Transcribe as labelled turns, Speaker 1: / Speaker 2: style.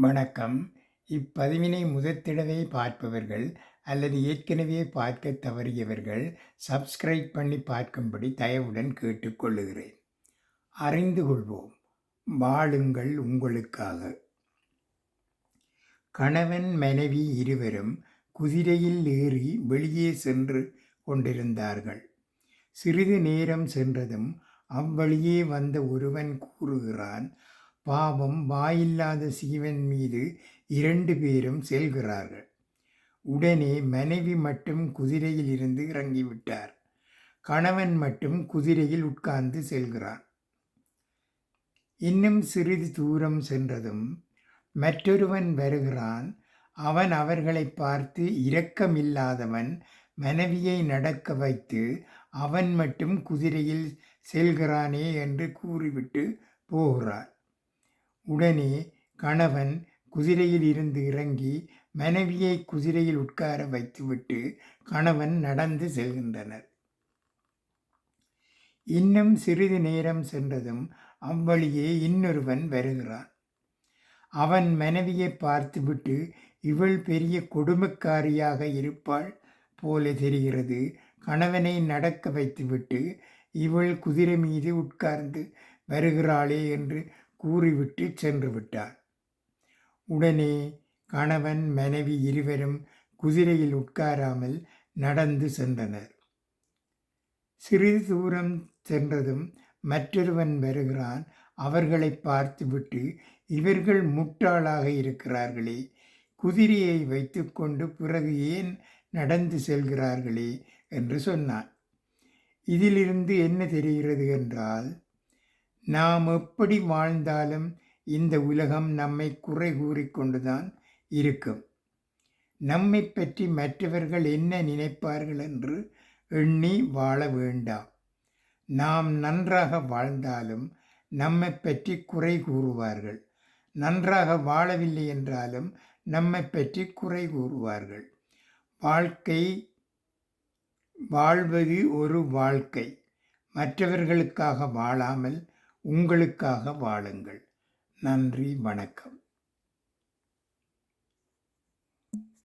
Speaker 1: வணக்கம். இப்பதிவினை முதற்தடவை பார்ப்பவர்கள் அல்லது ஏற்கனவே பார்க்க தவறியவர்கள் சப்ஸ்கிரைப் பண்ணி பார்க்கும்படி தயவுடன் கேட்டுக்கொள்ளுகிறேன். அறிந்து கொள்வோம். வாழுங்கள் உங்களுக்காக. கணவன் மனைவி இருவரும் குதிரையில் ஏறி வெளியே சென்று கொண்டிருந்தார்கள். சிறிது நேரம் சென்றதும் அவ்வழியே வந்த ஒருவன் கூறுகிறான் பாவம் வாயில்லாத சீவன் மீது இரண்டு பேரும் செல்கிறார்கள். உடனே மனைவி மட்டும் குதிரையில் இருந்து இறங்கிவிட்டார். கணவன் மட்டும் குதிரையில் உட்கார்ந்து செல்கிறான் இன்னும் சிறிது தூரம் சென்றதும் மற்றொருவன் வருகிறான். அவன் அவர்களை பார்த்து இரக்கமில்லாதவன் மனைவியை நடக்க வைத்து அவன் மட்டும் குதிரையில் செல்கிறானே என்று கூறிவிட்டு போகிறான் உடனே கணவன் குதிரையில் இருந்து இறங்கி மனைவியை குதிரையில் உட்கார வைத்துவிட்டு கணவன் நடந்து செல்கின்றனர். இன்னும் சிறிது நேரம் சென்றதும் அவ்வழியே இன்னொருவன் வருகிறான். அவன் மனைவியை பார்த்துவிட்டு இவள் பெரிய கொடுமைக்காரியாக இருப்பாள் போல தெரிகிறது. கணவனை நடக்க வைத்துவிட்டு இவள் குதிரை மீது உட்கார்ந்து வருகிறாளே என்று கூறிவிட்டு சென்று விட்டார். உடனே கணவன் மனைவி இருவரும் குதிரையில் உட்காராமல் நடந்து சென்றனர். சிறிது தூரம் சென்றதும் மற்றொருவன் வருகிறான். அவர்களை பார்த்துவிட்டு இவர்கள் முட்டாளாக இருக்கிறார்களே குதிரையை வைத்துக்கொண்டு பிறகு ஏன் நடந்து செல்கிறார்களே? என்று சொன்னான். இதிலிருந்து என்ன தெரிகிறது என்றால் நாம் எப்படி வாழ்ந்தாலும் இந்த உலகம் நம்மை குறை கூறிக்கொண்டுதான் இருக்கும். நம்மை பற்றி மற்றவர்கள் என்ன நினைப்பார்கள் என்று எண்ணி வாழ வேண்டாம். நாம் நன்றாக வாழ்ந்தாலும் நம்மை பற்றி குறை கூறுவார்கள். நன்றாக வாழவில்லை என்றாலும் நம்மை பற்றி குறை கூறுவார்கள். வாழ்க்கை வாழ்வது ஒரு வாழ்க்கை. மற்றவர்களுக்காக வாழாமல் உங்களுக்காக வாழுங்கள். நன்றி வணக்கம்.